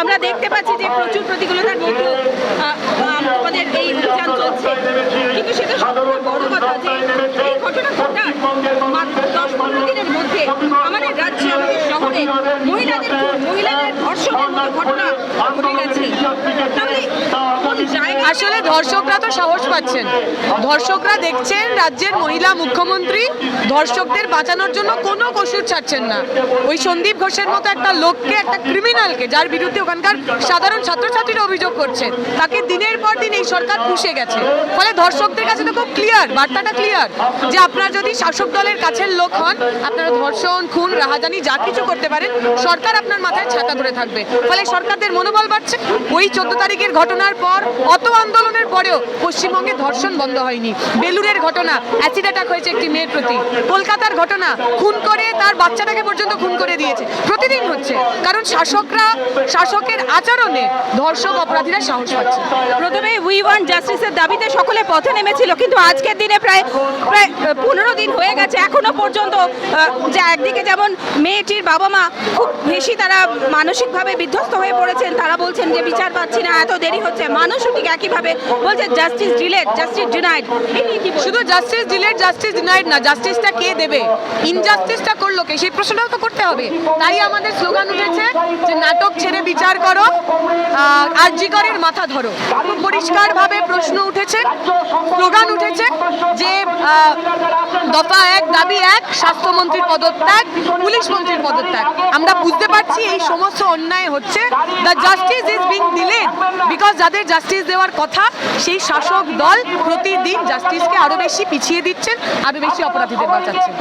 আমরা দেখতে পাচ্ছি যে প্রচুর প্রতিকূলতার মধ্যে আমাদের এই অভিযান চলছে। কিন্তু সেটা সবচেয়ে বড় কথা যে এই ঘটনা ঘটার মাত্র দশ পনেরো দিনের মধ্যে আমাদের রাজ্যে, আমাদের শহরে মহিলাদের মহিলাদের ধর্ষণের মতো ঘটনা ঘটে গেছে। আসলে ধর্ষকরা তো সাহস পাচ্ছেন। ধর্ষকরা দেখছেন রাজ্যের মহিলা মুখ্যমন্ত্রী ধর্ষকদের বাঁচানোর জন্য কোনো কসুর ছাড়ছেন না। ওই সন্দীপ ঘোষের মতো একটা লোককে, একটা ক্রিমিনালকে যার বিরুদ্ধে ওখানকার সাধারণ ছাত্রছাত্রীরা অভিযোগ করছে তাকে দিনের পর দিন এই সরকার পুষে গেছে। ফলে ধর্ষকদের কাছে তো খুব ক্লিয়ার বার্তাটা ক্লিয়ার যে আপনারা যদি শাসক দলের কাছের লোক হন, আপনারা ধর্ষণ, খুন, রাহাজানি যা কিছু করতে পারেন, সরকার আপনার মাথায় ছাতা ধরে থাকবে। ফলে সরকারদের মনোবল বাড়ছে। ওই চোদ্দ তারিখের ঘটনার পর অত আন্দোলনের পরেও পশ্চিমবঙ্গে ধর্ষণ বন্ধ হয়নি। বেলুরের ঘটনা অ্যাসিড অ্যাটাক হয়েছে একটি মেয়ের প্রতি। কলকাতার ঘটনা, খুন করে তার বাচ্চাটাকে পর্যন্ত খুন করে দিয়েছে। প্রতিদিন হচ্ছে, কারণ শাসকরা, শাসকের আচরণে ধর্ষক অপরাধীরা সাহস পাচ্ছে। প্রথমে উই ওয়ান জাস্টিসের দাবিতে সকলে পথে নেমেছিল, কিন্তু আজকের দিনে প্রায় প্রায় পনেরো দিন হয়ে গেছে, এখনও পর্যন্ত যে একদিকে যেমন মেয়েটির বাবা মা খুব বেশি তারা মানসিকভাবে বিধ্বস্ত হয়ে পড়েছেন, তারা বলছেন যে বিচার পাচ্ছি না, এত দেরি হচ্ছে। মানুষও ঠিক একইভাবে বলছে জাস্টিস ডিলেড জাস্টিস ডিনাইড শুধু জাস্টিস ডিলেড জাস্টিস ডিনাইড না জাস্টিসটা কে দেবে? ইনজাস্টিসটা করল কে? সেই প্রশ্নটাও তো করতে হবে। তাই আমাদের স্লোগান উঠেছে যে নাটক ছেড়ে বিচার করো আর আরজিকরের মাথা ধরো। খুব পরিষ্কারভাবে প্রশ্ন উঠেছে স্লোগান উঠেছে দফা এক, দাবি এক, স্বাস্থ্যমন্ত্রীর পদত্যাগ, পুলিশ মন্ত্রীর পদত্যাগ। আমরা বুঝতে পারছি এই সমস্ত অন্যায় হচ্ছে। The justice is being delayed because যাদের জাস্টিস দেওয়ার কথা, সেই শাসক দল প্রতিদিন জাস্টিসকে আরও বেশি পিছিয়ে দিচ্ছেন আরও বেশি অপরাধীদের বাঁচাচ্ছেন।